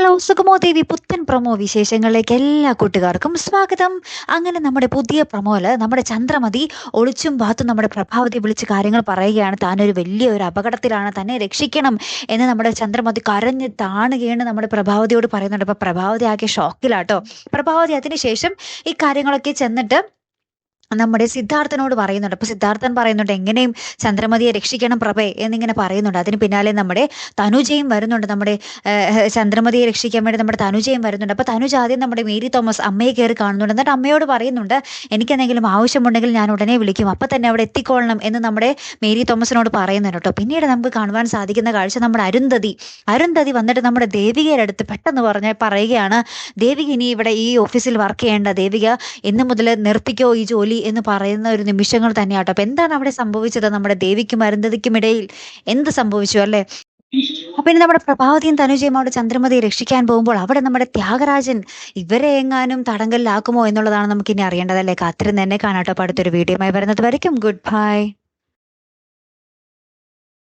Hello സുഗമോ ദേവി പുത്തൻ promo വിശേഷങ്ങളിലേക്ക് എല്ലാ കൂട്ടുകാർക്കും സ്വാഗതം. അങ്ങനെ നമ്മുടെ പുതിയ പ്രൊമോയിൽ നമ്മുടെ ചന്ദ്രമതി ഒളിച്ചും പാത്തും നമ്മുടെ പ്രഭാവതി വിളിച്ച് കാര്യങ്ങൾ പറയുകയാണ്. താനൊരു വലിയ ഒരു അപകടത്തിലാണ് തന്നെ രക്ഷിക്കണം എന്ന് നമ്മുടെ ചന്ദ്രമതി കരഞ്ഞ് താണുകയാണ് നമ്മുടെ പ്രഭാവതിയോട് പറയുന്നുണ്ട്. അപ്പൊ പ്രഭാവതി ആകെ ഷോക്കിലാട്ടോ പ്രഭാവതി അതിനുശേഷം ഈ കാര്യങ്ങളൊക്കെ ചെന്നിട്ട് നമ്മുടെ സിദ്ധാർത്ഥനോട് പറയുന്നുണ്ട്. അപ്പൊ സിദ്ധാർത്ഥൻ പറയുന്നുണ്ട് എങ്ങനെയും ചന്ദ്രമതിയെ രക്ഷിക്കണം പ്രഭേ എന്നിങ്ങനെ പറയുന്നുണ്ട്. അതിന് പിന്നാലെ നമ്മുടെ തനുജയും വരുന്നുണ്ട്. നമ്മുടെ ചന്ദ്രമതിയെ രക്ഷിക്കാൻ വേണ്ടി നമ്മുടെ തനുജയും വരുന്നുണ്ട്. അപ്പൊ തനുജ ആദ്യം നമ്മുടെ മേരി തോമസ് അമ്മയെ കയറി കാണുന്നുണ്ട്. എന്നിട്ട് അമ്മയോട് പറയുന്നുണ്ട് എനിക്ക് എന്തെങ്കിലും ആവശ്യമുണ്ടെങ്കിൽ ഞാൻ ഉടനെ വിളിക്കും. അപ്പൊ തന്നെ അവിടെ എത്തിക്കൊള്ളണം എന്ന് നമ്മുടെ മേരി തോമസിനോട് പറയുന്നുണ്ട് കേട്ടോ. പിന്നീട് നമുക്ക് കാണുവാൻ സാധിക്കുന്ന കാഴ്ച നമ്മുടെ അരുന്ധതി. അരുന്ധതി വന്നിട്ട് നമ്മുടെ ദേവികയുടെ അടുത്ത് പെട്ടെന്ന് പറഞ്ഞ പറയുകയാണ് ദേവിക ഇനി ഇവിടെ ഈ ഓഫീസിൽ വർക്ക് ചെയ്യേണ്ട. ദേവിക എന്ന് മുതൽ നിർത്തിക്കോ ഈ ജോലി എന്ന് പറയുന്ന ഒരു നിമിഷങ്ങൾ തന്നെയാണ് തന്നെയാട്ടോ. അപ്പൊ എന്താണ് അവിടെ സംഭവിച്ചത്? നമ്മുടെ ദേവിക്കും അരുന്ധതിക്കും ഇടയിൽ എന്ത് സംഭവിച്ചു അല്ലേ? അപ്പൊ ഇനി നമ്മുടെ പ്രഭാവതിയും തനുജയും അവിടെ ചന്ദ്രമതിയെ രക്ഷിക്കാൻ പോകുമ്പോൾ അവിടെ നമ്മുടെ ത്യാഗരാജൻ ഇവരെ എങ്ങാനും തടങ്കലിലാക്കുമോ എന്നുള്ളതാണ് നമുക്ക് ഇനി അറിയേണ്ടതല്ലേ കാത്തിരുന്ന് തന്നെ കാണാട്ടോ. അടുത്തൊരു വീഡിയോയുമായി വരുന്നത് വരയ്ക്കും. Good bye